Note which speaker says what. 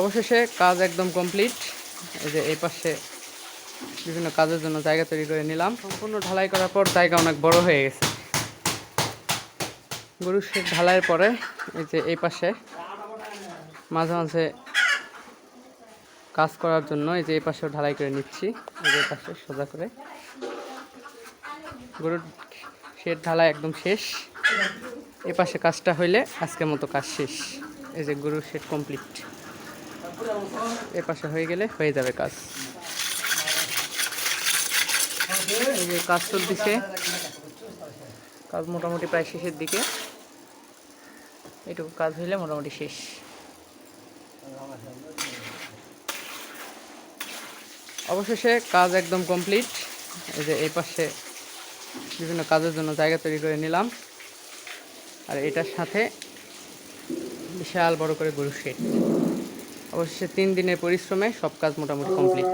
Speaker 1: অবশেষে কাজ একদম কমপ্লিট। এই যে এই পাশে বিভিন্ন কাজের জন্য জায়গা তৈরি করে নিলাম। সম্পূর্ণ ঢালাই করার পর জায়গা অনেক বড় হয়ে গেছে। গরুর শেড ঢালাইয়ের পরে এই যে এই পাশে মাঝে মাঝে কাজ করার জন্য এই যে এই পাশেও ঢালাই করে নিচ্ছি। এই যে পাশে সোজা করে। গরুর শেড ঢালাই একদম শেষ। এই পাশে কাজটা হইলে আজকের মতো কাজ শেষ। এই যে গরুর শেড কমপ্লিট। এ পাশে হয়ে গেলে হয়ে যাবে কাজ। এই যে কাজ চলতেছে। কাজ মোটামুটি প্রায় শেষের দিকে। এটুকু কাজ হইলে মোটামুটি শেষ। অবশেষে কাজ একদম কমপ্লিট। এই যে এই পাশে বিভিন্ন কাজের জন্য জায়গা তৈরি করে নিলাম। আর এটার সাথে বিশাল বড় করে গরু শেড। অবশেষে তিন দিনের পরিশ্রমে সব কাজ মোটামুটি কমপ্লিট